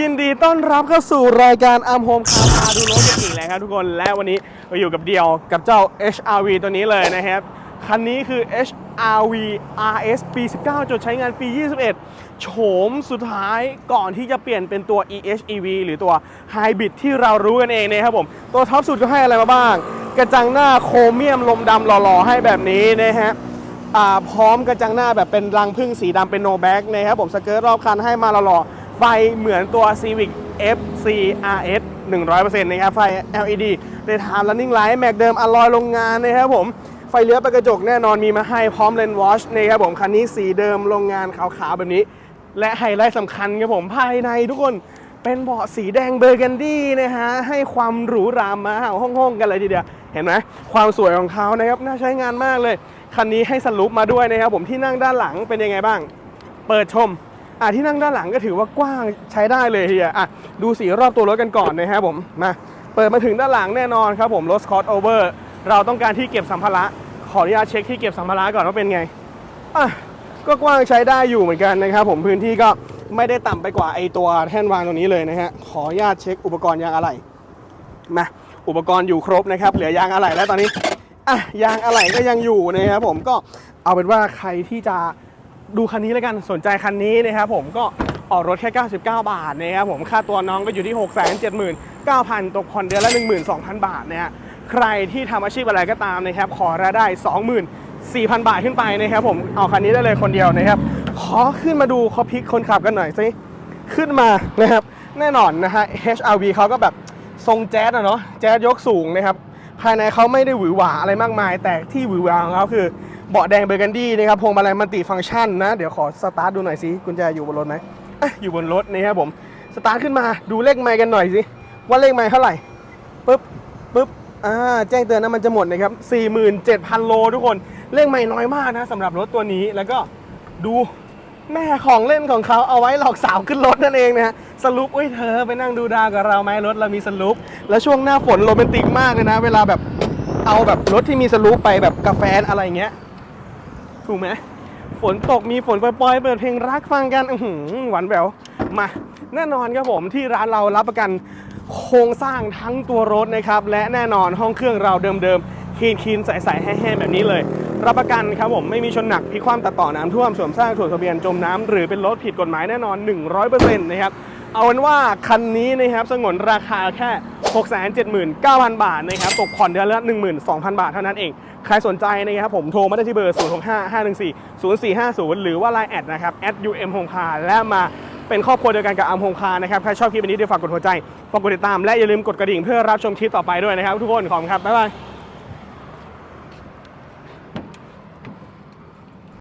ยินดีต้อนรับเข้าสู่รายการอัมโฮมคาพาดูรถกันอีกแล้วครับทุกคนและวันนี้เราอยู่กับเดียวกับเจ้า HRV ตัวนี้เลยนะครับ คันนี้คือ HRV RS ปี 19 จดใช้งานปี 21 โฉมสุดท้ายก่อนที่จะเปลี่ยนเป็นตัว EHEV หรือตัว Hybrid ที่เรารู้กันเองนะครับผม ตัวท็อปสุดก็ให้อะไรมาบ้าง กระจังหน้าโครเมียมลมดำหล่อๆ ให้แบบนี้นะฮะพร้อมกระจังหน้าแบบเป็นรังพึ่งสีดำเป็นโนแบ็กนะครับผมสเกิร์ตรอบคันให้มาหล่อๆ ไฟเหมือนตัว Civic FC RS 100%นะครับ ไฟ LED ในทาม running light แม็กเดิมอลลอยโรงงานนะครับผม ไฟเลี้ยวไปกระจกแน่นอนมีมาให้พร้อมเลนวอชนะครับผม คันนี้สีเดิมโรงงานขาวๆ แบบนี้ และไฮไลท์สำคัญครับผม ภายในทุกคนเป็นเบาะสีแดงเบอร์กันดี้นะฮะ ให้ความหรูหรามาห่างห้องๆกันเลยทีเดียว เห็นไหมความสวยของเขานะครับน่าใช้งานมากเลย คันนี้ให้สรุปมาด้วยนะครับผมที่นั่งด้านหลังเป็นยังไงบ้าง เปิดชม อะที่นั่งด้านหลังก็ถือว่ากว้างใช้ได้เลยทีเดียวอะดูสีรอบตัวรถกันก่อนนะครับผมมาเปิดมาถึงด้านหลังแน่นอนครับผมรถคอตโอเวอร์เราต้องการที่เก็บสัมภาระขออนุญาตเช็คที่เก็บสัมภาระก่อนว่าเป็นไงอะก็กว้างใช้ได้อยู่เหมือนกันนะครับผมพื้นที่ก็ไม่ได้ต่ำไปกว่าไอตัวแท่นวางตรงนี้เลยนะฮะขออนุญาตเช็คอุปกรณ์ยางอะไหล่มาอุปกรณ์อยู่ครบนะครับเหลือยางอะไหล่แล้วตอนนี้อะยางอะไหล่ก็ยังอยู่นะครับผมก็เอาเป็นว่าใครที่จะ ดูคันนี้แล้วกันสนใจคันนี้นะครับผมก็ออกรถแค่ 99 บาทนะครับผมค่าตัวน้องก็อยู่ที่ 6 7 9 0 0 0ตกผ่อนเดือนละ 12,000 บาทนะฮะใครที่ทำอาชีพอะไรก็ตามนะครับขอรายได้ 24,000 บาทขึ้นไปนะครับผมเอาคันนี้ได้เลยคนเดียวนะครับ ขอขึ้นมาดูคอพิกคนขับกันหน่อยสิขึ้นมานะครับ แน่นอนนะฮะ HRV เขาก็แบบทรงแจ๊สอะเนาะแจ๊สยกสูงนะครับ ภายในเขาไม่ได้หวือหวาอะไรมากมาย แต่ที่หวือหวาของเขาคือเบาะแดงเบอร์กันดี้นะครับพวงมาลัยมัลติฟังก์ชันนะ เดี๋ยวขอสตาร์ทดูหน่อยสิกุญแจอยู่บนรถไหมอะอยู่บนรถนะครับผมสตาร์ทขึ้นมาดูเลขไมล์กันหน่อยสิว่าเลขไมล์เท่าไหร่ปึ๊บปึ๊บอ่าแจ้งเตือนน้ำมันจะหมดนะครับ47,000 โลทุกคนเลขไม่น้อยมากนะสำหรับรถตัวนี้แล้วก็ดู แม่ของเล่นของเขาเอาไว้หลอกสาวขึ้นรถนั่นเองนะฮะสรุปอุ้ยเธอไปนั่งดูดาวกับเราไหมรถเรามีสรุปแล้วช่วงหน้าฝนโรแมนติกมากเลยนะ เวลาแบบเอาแบบรถที่มีสรุปไปแบบกาแฟอะไรเงี้ยถูกไหมฝนตกมีฝนปล่อยๆเปิดเพลงรักฟังกันอื้อหือหวานแหววมาแน่นอนครับผมที่ร้านเรารับประกันโครงสร้างทั้งตัวรถนะครับและแน่นอนห้องเครื่องเราเดิมๆคีนคีนๆใสๆแห้งๆแบบนี้เลย รับประกันครับผมไม่มีชนหนักพิกคว่ำตัดต่อน้ำท่วมสวมสร้างถ่วงทะเบียนจมน้ำหรือเป็นรถผิดกฎหมายแน่นอน 100%นะครับเอาเป็นว่าคันนี้นะครับสงวนราคาแค่ 679,000 บาทนะครับตกผ่อนเดือนละ12,000 บาทเท่านั้นเองใครสนใจนะครับผมโทรมาได้ที่เบอร์ 0655140450 หรือว่า Line แอดนะครับ @um home car และมาเป็นครอบครัวเดียวกันกับอัม home car นะครับ ใครชอบคลิปนี้เดี๋ยวฝากกดหัวใจ ฝากกดติดตาม และอย่าลืมกดกระดิ่งเพื่อรับชมคลิปต่อไปด้วยนะครับ ทุกคน ขอบคุณครับ บ๊ายบาย